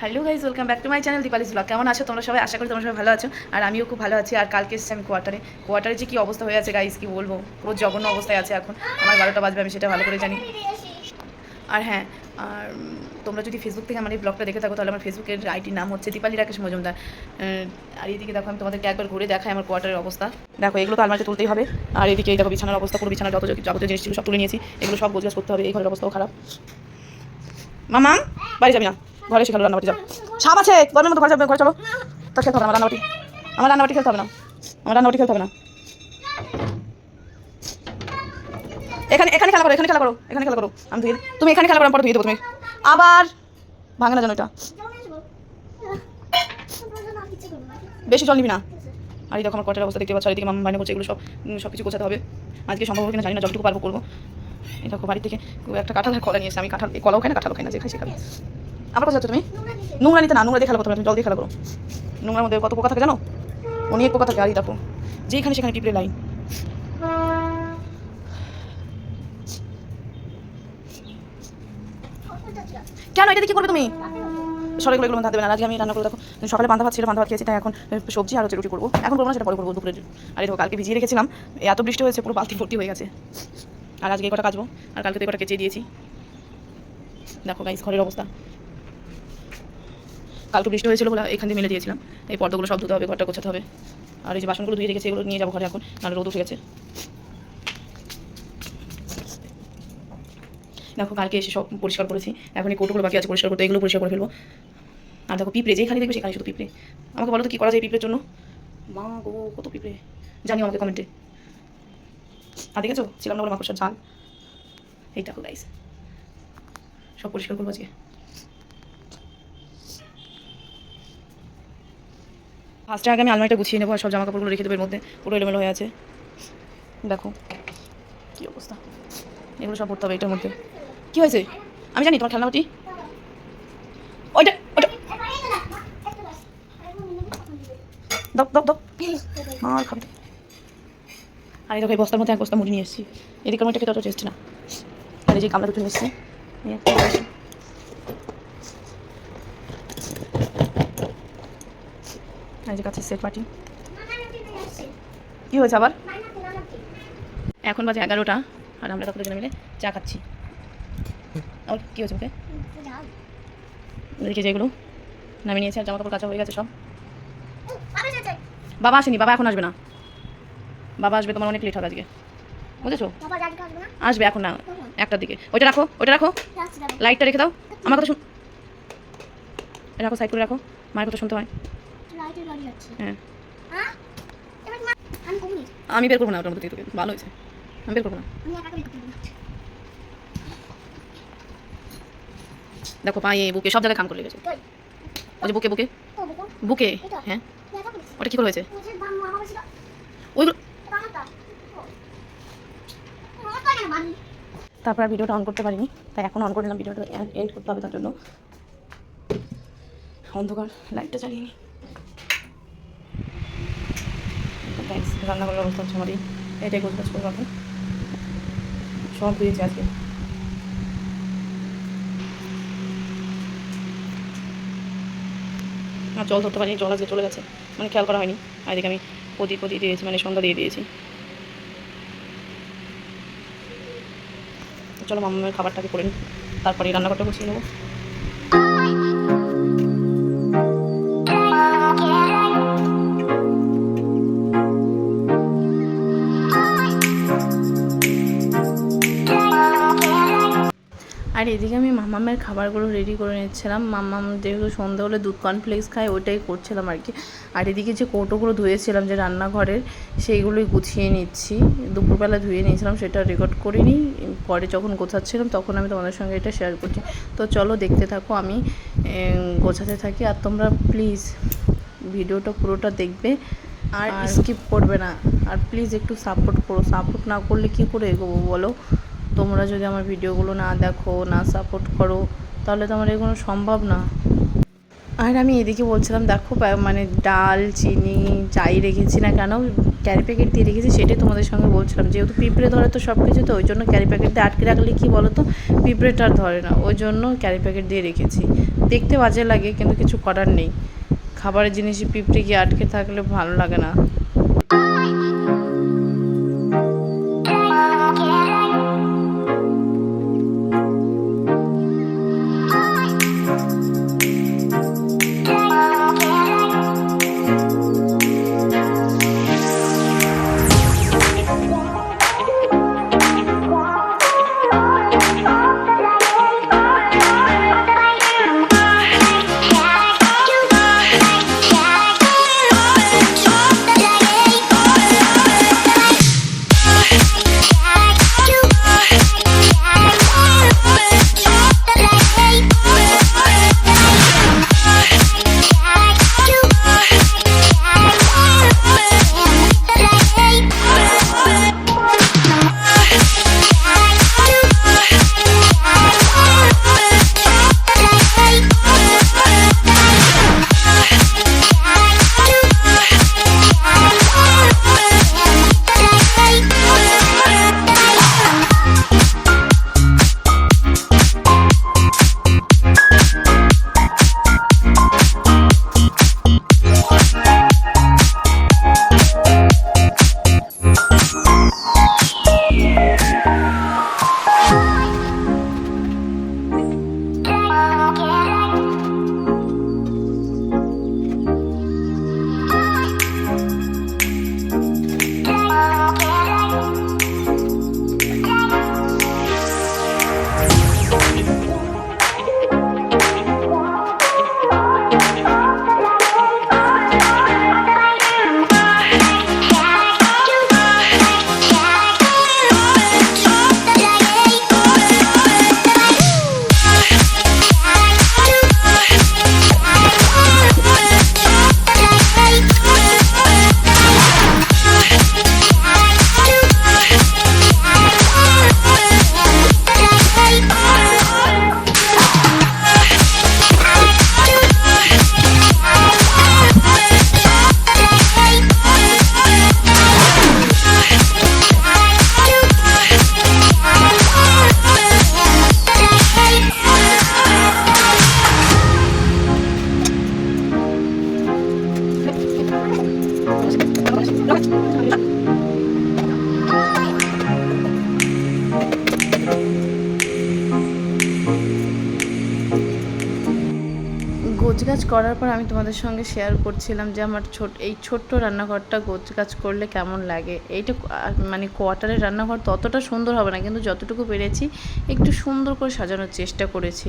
Hello guys welcome back to my channel Dipali's vlog কেমন আছো? তোমরা সবাই? আশা করি তোমরা সবাই ভালো আছো। আর আমিও খুব ভালো আছি। আর কালকে এসেছি আমি কোয়ার্টারে কোয়ার্টারে যে কী অবস্থা হয়ে আছে গাইজ কি বলব? পুরো জঘন্য অবস্থায় আছে এখন। আমার বারোটা বাজবে, আমি সেটা ভালো করে জানি। আর হ্যাঁ আর তোমরা যদি ফেসবুক থেকে আমার এই ব্লগটা দেখে থাকো, তাহলে আমার ফেসবুকের আইটির নাম হচ্ছে দীপালি রাকেশ মজুমদার। আর এদিকে দেখো, আমি তোমাদেরকে একবার ঘুরে দেখাই আমার কোয়ার্টারের অবস্থা। দেখো, এগুলো তো আলমারিতে তুলতেই হবে। আর এদিকে এই দেখো, বিছানার অবস্থা, পুরো বিছানার যত যাবতীয় জিনিস ছিল সব তুলে নিয়েছি। এগুলো সব গোজগাজ করতে হবে, এই ঘরের অবস্থাও খারাপ। মামা, বাড়ি যাবি না? ঘরে এসে খেলো রান্নাবাটি, যাও। সাপ আছে, গরমের মতো ঘরে যাবে ঘরে চলো। তো খেলতে হবে রান্নাবাটি। আমার রান্নাবাটি খেলতে হবে না। আমার রান্নাবাটি খেলতে হবে না। এখানে এখানে খেলা করো, এখানে খেলা করো, এখানে খেলা করো আমি ধুয়ে তুমি এখানে খেলা করো পরে ধুয়ে দেবো তুমি। আবার ভাঙে না যেন এটা। বেশি জল নিবি না। আর এই দেখো, আমার কটার অবস্থা দেখতে পাচ্ছ, এদিকে মামা বাইনা করছে, এগুলো সব সব কিছু গোছাতে হবে। আজকে সম্ভব হবে কিনা জানি না যতটুকু পারব করব। এই দেখো, বাড়ি থেকে একটা কাঁঠালের কলা নিয়ে এসে আমি কাঁঠাল কলাও খাই না, কাঁঠালও খাই না, যে খাই সেখানে কোথায় যাচ্ছ তুমি? নোংরা নিতে না, নোংরা দিয়ে খেলা করতে হবে, তুমি জল দিয়ে খেলা করো। নোংরার মধ্যে কত পোকা থাকে জানো? অনেক পোকা থাকে, আর দেখো, যেখানে সেখানে টিপলে লাইন। কেন, এটা কি করবে তুমি? সরাইগুলো এগুলো না, আজকে আমি রান্না করে দেখো সকালে বান্ধা ভাত ছিল বান্ধা ভাত খেয়েছি, তাই এখন সবজি আর রুটি করব। এখন করব না সেটা পরে করব দুপুরে আর দেখো, কালকে ভিজিয়ে রেখেছিলাম এত বৃষ্টি হয়েছে, পুরো বালতি ভর্তি হয়ে গেছে। আর আজকে কটা কাচবো, আর কালকে তো কটা কেচে দিয়েছি। দেখো গাইস ঘরের অবস্থা। কালকে বৃষ্টি হয়েছিল বলে এখান দিয়ে মেলে দিয়েছিলাম। এই পর্দাগুলো সব ধুতে হবে, ঘরটা গোছাতে হবে। আর এই যে বাসনগুলো ধুয়ে রেখেছি, এগুলো নিয়ে যাব ঘরে এখন, নাহলে রোদ উঠে গেছে। দেখো, কালকে এসে সব পরিষ্কার করেছি। এখন এই কৌটোগুলো বাকি আছে, পরিষ্কার করতে, এগুলো পরিষ্কার করে ফেলব। আর দেখো, পিঁপড়ে, যেখানে দেখবে সেখানে শুধু পিঁপড়ে। আমাকে বলো তো, কী করা যায় পিঁপড়ের জন্য? মা গো, কত পিঁপড়ে। জানিও আমাকে কমেন্টে আর দেখেছ? ছিলাম না বলে মাকড়সার ঝাল। এই দেখো গাইস সব পরিষ্কার করব আজকে। ফার্স্টে আগে আমি আলমারিটা গুছিয়ে নেব আর সব জামা কাপড়গুলো রেখে দেবো এর মধ্যে। পুরো এলোমেলো হয়ে আছে। দেখো, কী অবস্থা? এগুলো সব পড়তে হবে এটার মধ্যে। কী হয়েছে? আমি জানি, তোমার খেলনাবাটি ওইটা ওইটা। দপ দপ দপ আর খাবে। আর এই বস্তার মধ্যে এক বস্তা মুড়ি নিয়ে এসেছি। এদিকের মধ্যে খেতে অত টেস্ট না। আর এই যে গামলা দুটো নিয়ে এসেছি। এই যে কাছে সেট পাটি কী হয়েছে আবার? এখন বাজে এগারোটা আর আমরা তখন দুজনে মিলে চা খাচ্ছি। আর কী হয়েছে ওকে? এদিকে যেগুলো নামিয়ে নিয়েছে আর জামা কাপড় কাঁচা হয়ে গেছে সব। বাবা আসেনি বাবা এখন আসবে না। বাবা আসবে তোমার অনেক লেট হবে আজকে। বুঝেছ? আসবে এখন না একটার দিকে। ওইটা রাখো ওইটা রাখো। লাইটটা রেখে দাও। আমার কথা শুন রাখো সাইড করে রাখো। মায়ের কথা শুনতে হয়। হ্যাঁ। আমি বের করব না ওটার মধ্যে তোকে ভালো হয়েছে। আমি বের করব না। দেখো পায়ে বুকে সব জায়গায় কাম করে লেগেছে। ওই যে বুকে বুকে। বুকে? হ্যাঁ। ওটা কী করে হয়েছে? ওইগুলো তারপর আর ভিডিওটা অন করতে পারিনি। তাই এখন অন করলাম ভিডিওটা এন্ড করতে হবে তার জন্য। অন্ধকার লাইটটা চালিয়ে নি। রান্নাঘরের অবস্থা হচ্ছে আমারই এটাই গোছ গাছ করব এখন। সব দিয়েছি আজকে। আর জল ধরতে পারিনি, জল আজকে চলে গেছে। মানে খেয়াল করা হয়নি। এদিকে আমি প্রদীপ প্রদীপ দিয়েছি মানে সন্ধ্যা দিয়ে দিয়েছি। চলো মামামের খাবারটাকে করে নিই তারপরে রান্নাঘরটা গুছিয়ে নেব। আর এদিকে আমি মামামের খাবারগুলো রেডি করে নিচ্ছিলাম। মামাম যেহেতু সন্ধ্যে হলে দুধ কর্নফ্লেক্স খায় ওইটাই করছিলাম আর কি। আর এদিকে যে কৌটোগুলো ধুয়েছিলাম যে রান্নাঘরের সেইগুলোই গুছিয়ে নিচ্ছি। দুপুরবেলা ধুয়ে নিয়েছিলাম সেটা রেকর্ড করিনি পরে যখন গোছাচ্ছিলাম তখন আমি তোমাদের সঙ্গে এটা শেয়ার করছি। তো চলো দেখতে থাকো আমি গোছাতে থাকি। আর তোমরা প্লিজ ভিডিওটা পুরোটা দেখবে। আর স্কিপ করবে না। আর প্লিজ একটু সাপোর্ট করো। সাপোর্ট না করলে কী করে এগোবো বলো? তোমরা যদি আমার ভিডিওগুলো না দেখো, না সাপোর্ট করো, তাহলে তো আমার এগুলো সম্ভব না। আর আমি এদিকে বলছিলাম, দেখো মানে ডাল, চিনি যাই রেখেছি না কেন ক্যারি প্যাকেট দিয়ে রেখেছি, সেটাই তোমাদের সঙ্গে বলছিলাম। যেহেতু পিঁপড়ে ধরে তো সব কিছু তো ওই জন্য ক্যারি প্যাকেট দিয়ে আটকে রাখলে কী বলো তো পিঁপড়েটা আর ধরে না, ওই জন্য ক্যারি প্যাকেট দিয়ে রেখেছি। দেখতে বাজে লাগে, কিন্তু কিছু করার নেই। খাবারের জিনিসে পিঁপড়ে গিয়ে আটকে থাকলে ভালো লাগে না। গোছগাছ করার পর আমি তোমাদের সঙ্গে শেয়ার করছিলাম যে আমার ছোট, এই ছোট্ট রান্নাঘরটা গোছগাছ করলে কেমন লাগে? এইটা মানে কোয়ার্টারের রান্নাঘর ততটা সুন্দর হবে না, কিন্তু যতটুকু পেরেছি একটু সুন্দর করে সাজানোর চেষ্টা করেছি।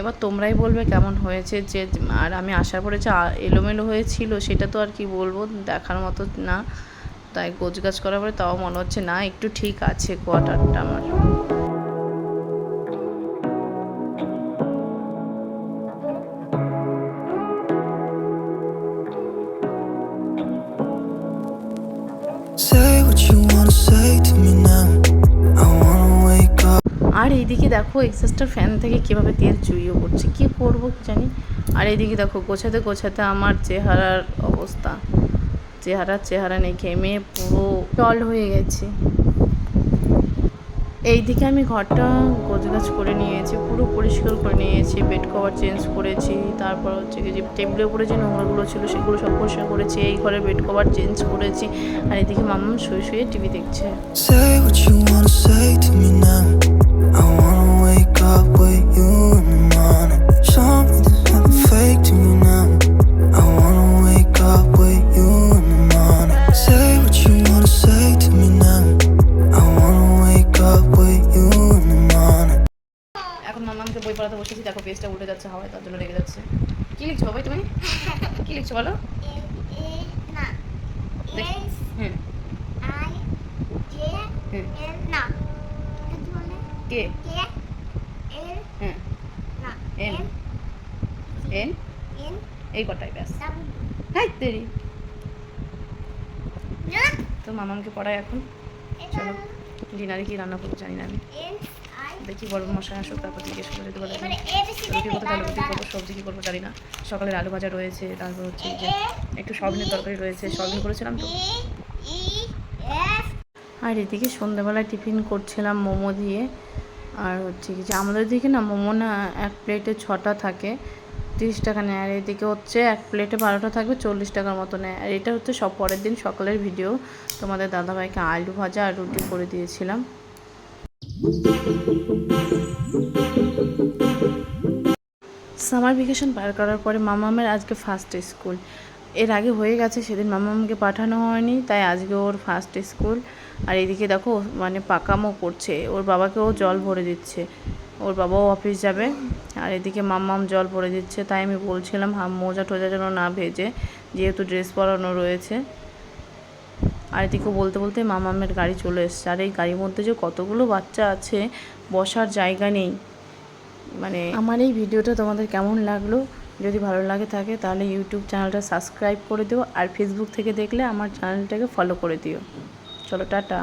এবার তোমরাই বলবে কেমন হয়েছে যে, আর আমি আশা পরে যে এলোমেলো হয়েছিল, সেটা তো আর কি বলব, দেখার মতো না। তাই গোছগাছ করার পরে তাও মনে হচ্ছে না, একটু ঠিক আছে কোয়ার্টারটা আমার। এইদিকে দেখো এক্সাস্টার ফ্যান থেকে কীভাবে তেল চুইয়ে পড়ছে কী করব জানি। আর এইদিকে দেখো গোছাতে গোছাতে আমার চেহারার অবস্থা। চেহারা চেহারা নেই, ঘেমে পুরো টল হয়ে গেছে। এইদিকে আমি ঘরটা গোছগাছ করে নিয়েছি, পুরো পরিষ্কার করে নিয়েছি বেড কভার চেঞ্জ করেছি, তারপর হচ্ছে যে টেবিলের উপরে যে নোংরাগুলো ছিল সেগুলো সব পরিষ্কার করেছি, এই ঘরের বেড কভার চেঞ্জ করেছি, আর এদিকে মাম্মাম শুয়ে শুয়ে টিভি দেখছে। এখন মামাকে বই পড়াতে বসেছি, দেখো পেজটা উল্টে যাচ্ছে, হাওয়ায় তার জন্য রেগে যাচ্ছে। কি লিখছো বাবাই তুমি? কি লিখছো বলো? কে? এন। এন? এই ব্যাস। হ্যাঁ তো মামামকে পড়াই এখন। চলো, ডিনারে কি রান্না করব জানি না আমি। দেখি বড় মশাই আসুক তারপর জিজ্ঞেস করে যদি বলে এবারে এ বি সি রুটি করব তাহলে রুটি করব সবজি কী করব জানি না। সকালের আলু ভাজা রয়েছে তারপর হচ্ছে যে একটু সয়াবিনের তরকারি রয়েছে সয়াবিন করেছিলাম তো। আর এদিকে সন্ধ্যাবেলায় টিফিন করছিলাম মোমো দিয়ে। আর হচ্ছে কি যে আমাদের দিকে না মোমো না এক প্লেটে ছটা থাকে তিরিশ টাকা নেয়। আর এদিকে হচ্ছে এক প্লেটে বারোটা থাকবে চল্লিশ টাকার মতো নেয়। আর এটা হচ্ছে সব পরের দিন সকালের ভিডিও। তোমাদের দাদাভাইকে আলু ভাজা আর রুটি করে দিয়েছিলাম। সামার ভ্যাকেশন পার করার পরে মামামের আজকে ফার্স্ট স্কুলের আগে হয়ে গেছে, সেদিন মামামকে পাঠানো হয়নি, তাই আজকে ওর ফার্স্ট স্কুল আর এদিকে দেখো মানে পাকামো করছে। ওর বাবাকেও জল ভরে দিচ্ছে। ওর বাবাও অফিস যাবে। আর এদিকে মাম্মাম জল ভরে দিচ্ছে, তাই আমি বলছিলাম, হাম মোজা টোজা যেন না ভেজে, যেহেতু ড্রেস পরানো রয়েছে। আর এদিকে বলতে বলতে মামামের গাড়ি চলে এসছে। আর এই গাড়ির মধ্যে যে কতগুলো বাচ্চা আছে, বসার জায়গা নেই। মানে আমার এই ভিডিওটা তোমাদের কেমন লাগল? যদি ভালো লাগে থাকে, তাহলে ইউটিউব চ্যানেলটা সাবস্ক্রাইব করে দিও। আর ফেসবুক থেকে দেখলে আমার চ্যানেলটাকে ফলো করে দিও। চলো, টাটা।